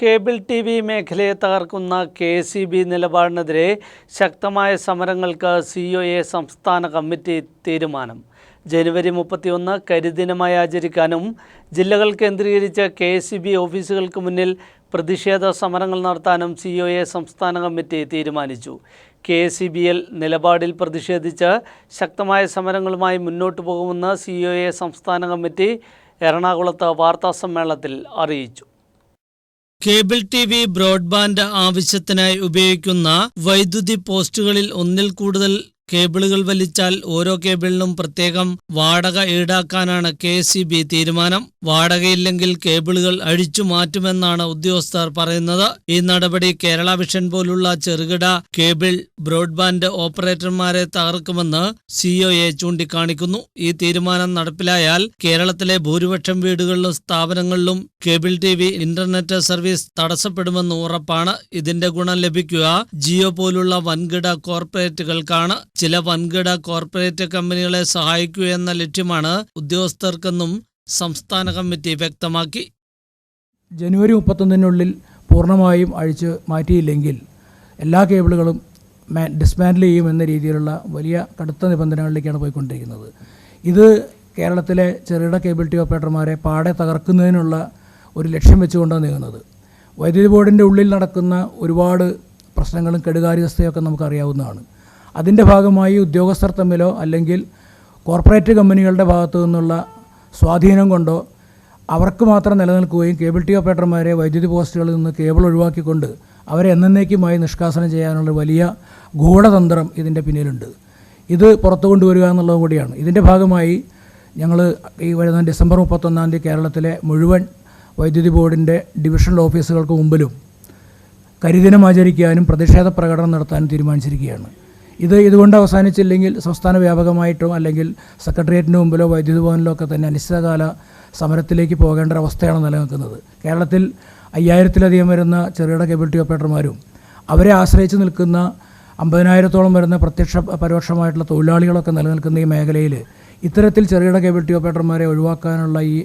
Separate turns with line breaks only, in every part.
Cable T V മേഖലയെ തകർക്കുന്ന K C B നിലപാടിനെതിരെ ശക്തമായ സമരങ്ങൾക്ക് സി ഒ എ സംസ്ഥാന കമ്മിറ്റി തീരുമാനം. ജനുവരി മുപ്പത്തിയൊന്ന് കരിദിനമായി ആചരിക്കാനും ജില്ലകൾ കേന്ദ്രീകരിച്ച് കെ സി ബി ഓഫീസുകൾക്ക് മുന്നിൽ പ്രതിഷേധ സമരങ്ങൾ നടത്താനും സി ഒ എ സംസ്ഥാന കമ്മിറ്റി തീരുമാനിച്ചു. കെ സി ബി എൽ നിലപാടിൽ പ്രതിഷേധിച്ച് ശക്തമായ സമരങ്ങളുമായി മുന്നോട്ടു പോകുമെന്ന് സി ഒ എ സംസ്ഥാന കമ്മിറ്റി എറണാകുളത്ത് വാർത്താസമ്മേളനത്തിൽ അറിയിച്ചു. കേബിൾ ടി വി ബ്രോഡ്ബാൻഡ് ആവശ്യത്തിനായി ഉപയോഗിക്കുന്ന വൈദ്യുതി പോസ്റ്റുകളിൽ ഒന്നിൽ കൂടുതൽ കേബിളുകൾ വലിച്ചാൽ ഓരോ കേബിളിനും പ്രത്യേകം വാടക ഈടാക്കാനാണ് കെ തീരുമാനം. വാടകയില്ലെങ്കിൽ കേബിളുകൾ അഴിച്ചു മാറ്റുമെന്നാണ് ഉദ്യോഗസ്ഥർ പറയുന്നത്. ഈ നടപടി കേരള വിഷൻ പോലുള്ള ചെറുകിട കേബിൾ ബ്രോഡ്ബാൻഡ് ഓപ്പറേറ്റർമാരെ തകർക്കുമെന്ന് സിഒഎ ചൂണ്ടിക്കാണിക്കുന്നു. ഈ തീരുമാനം നടപ്പിലായാൽ കേരളത്തിലെ ഭൂരിപക്ഷം വീടുകളിലും സ്ഥാപനങ്ങളിലും cable T V internet service തടസ്സപ്പെടുമെന്ന് ഉറപ്പാണ്. ഇതിന്റെ ഗുണം ലഭിക്കുക ജിയോ പോലുള്ള വൻകിട കോർപ്പറേറ്റുകൾക്കാണ്. ചില വൻകിട കോർപ്പറേറ്റ് കമ്പനികളെ സഹായിക്കൂ എന്ന ലക്ഷ്യമാണ് ഉദ്യോഗസ്ഥർക്കെന്നും സംസ്ഥാന കമ്മിറ്റി വ്യക്തമാക്കി.
ജനുവരി മുപ്പത്തൊന്നിനുള്ളിൽ പൂർണമായും അഴിച്ച് മാറ്റിയില്ലെങ്കിൽ എല്ലാ കേബിളുകളും ഡിസ്മാൻഡിൽ ചെയ്യും എന്ന രീതിയിലുള്ള വലിയ കടുത്ത നിബന്ധനകളിലേക്കാണ് പോയിക്കൊണ്ടിരിക്കുന്നത്. ഇത് കേരളത്തിലെ ചെറുകിട കേബിൾ ടി ഓപ്പറേറ്റർമാരെ പാടെ തകർക്കുന്നതിനുള്ള ഒരു ലക്ഷ്യം വെച്ചുകൊണ്ടാണ് നീങ്ങുന്നത്. വൈദ്യുതി ബോർഡിന്റെ ഉള്ളിൽ നടക്കുന്ന ഒരുപാട് പ്രശ്നങ്ങളും കെടുകാര്യസ്ഥയൊക്കെ നമുക്കറിയാവുന്നതാണ്. അതിന്റെ ഭാഗമായി ഉദ്യോഗസ്ഥർ തമ്മിലോ അല്ലെങ്കിൽ കോർപ്പറേറ്റ് കമ്പനികളുടെ ഭാഗത്തു നിന്നുള്ള സ്വാധീനം കൊണ്ടോ അവർക്ക് മാത്രം നിലനിൽക്കുകയും കേബിൾ ടി ഓപ്പറേറ്റർമാരെ വൈദ്യുതി പോസ്റ്റുകളിൽ നിന്ന് കേബിൾ ഒഴിവാക്കിക്കൊണ്ട് അവരെ എന്നേക്കുമായി നിഷ്കാസനം ചെയ്യാനുള്ള വലിയ ഗൂഢതന്ത്രം ഇതിന്റെ പിന്നിലുണ്ട്. ഇത് പുറത്തു കൊണ്ടുവരിക എന്നുള്ളതും കൂടിയാണ്. ഇതിന്റെ ഭാഗമായി ഞങ്ങൾ ഈ വരുന്ന ഡിസംബർ മുപ്പത്തൊന്നാം തീയതി കേരളത്തിലെ മുഴുവൻ വൈദ്യുതി ബോർഡിന്റെ ഡിവിഷണൽ ഓഫീസുകൾക്ക് മുമ്പിലും കരിദിനം ആചരിക്കാനും പ്രതിഷേധ പ്രകടനം നടത്താനും തീരുമാനിച്ചിരിക്കുകയാണ്. ഇത് ഇതുകൊണ്ട് അവസാനിച്ചില്ലെങ്കിൽ സംസ്ഥാന വ്യാപകമായിട്ടോ അല്ലെങ്കിൽ സെക്രട്ടേറിയറ്റിന് മുമ്പിലോ വൈദ്യുതി ഭവനിലോ ഒക്കെ തന്നെ അനിശ്ചിതകാല സമരത്തിലേക്ക് പോകേണ്ട ഒരവസ്ഥയാണ് നിലനിൽക്കുന്നത്. കേരളത്തിൽ അയ്യായിരത്തിലധികം വരുന്ന ചെറുകിട ടി ഓപ്പറേറ്റർമാരും അവരെ ആശ്രയിച്ച് നിൽക്കുന്ന അമ്പതിനായിരത്തോളം വരുന്ന പ്രത്യക്ഷ പരോക്ഷമായിട്ടുള്ള തൊഴിലാളികളൊക്കെ നിലനിൽക്കുന്ന ഈ മേഖലയിൽ ഇത്തരത്തിൽ ചെറുകിട ടി ഓപ്പറേറ്റർമാരെ ഒഴിവാക്കാനുള്ള ഈ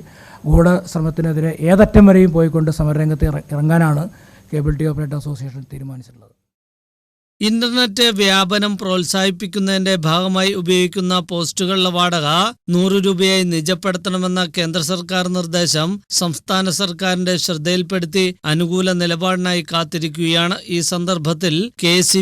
ഗൂഢശ്രമത്തിനെതിരെ ഏതറ്റം വരെയും പോയിക്കൊണ്ട് സമരരംഗത്ത് ഇറങ്ങാനാണ് ടി ഓപ്പറേറ്റർ അസോസിയേഷൻ തീരുമാനിച്ചിട്ടുള്ളത്.
ഇന്റർനെറ്റ് വ്യാപനം പ്രോത്സാഹിപ്പിക്കുന്നതിന്റെ ഭാഗമായി ഉപയോഗിക്കുന്ന പോസ്റ്റുകളുടെ വാടക നൂറ് രൂപയായി നിജപ്പെടുത്തണമെന്ന കേന്ദ്ര സർക്കാർ നിർദ്ദേശം സംസ്ഥാന സർക്കാരിന്റെ ശ്രദ്ധയിൽപ്പെടുത്തി അനുകൂല നിലപാടിനായി കാത്തിരിക്കുകയാണ്. ഈ സന്ദർഭത്തിൽ കെ സി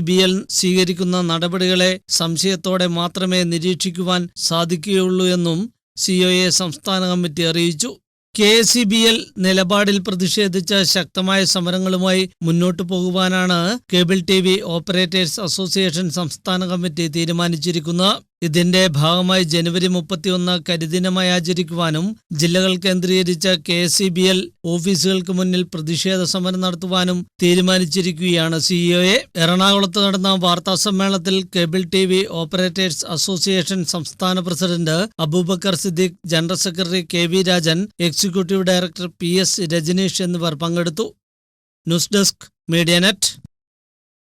സ്വീകരിക്കുന്ന നടപടികളെ സംശയത്തോടെ മാത്രമേ നിരീക്ഷിക്കുവാൻ സാധിക്കുകയുള്ളൂ എന്നും സിഒഎ സംസ്ഥാന കമ്മിറ്റി അറിയിച്ചു. കെ സി ബി എൽ നിലപാടിൽ പ്രതിഷേധിച്ച് ശക്തമായ സമരങ്ങളുമായി മുന്നോട്ടു പോകുവാനാണ് cable T V operators association സംസ്ഥാന കമ്മിറ്റി തീരുമാനിച്ചിരിക്കുന്നത്. ഇതിന്റെ ഭാഗമായി ജനുവരി മുപ്പത്തിയൊന്ന് കരിദിനമായി ആചരിക്കുവാനും ജില്ലകൾ കേന്ദ്രീകരിച്ച കെ സി ബി എൽ ഓഫീസുകൾക്ക് മുന്നിൽ പ്രതിഷേധ സമരം നടത്തുവാനും തീരുമാനിച്ചിരിക്കുകയാണ് സിഇഒയെ എറണാകുളത്ത് നടന്ന വാർത്താ സമ്മേളനത്തിൽ cable T V operators association സംസ്ഥാന president Aboobacker Siddique general secretary K V Rajan executive director P S Rajaneesh എന്നിവർ പങ്കെടുത്തു. News desk media net.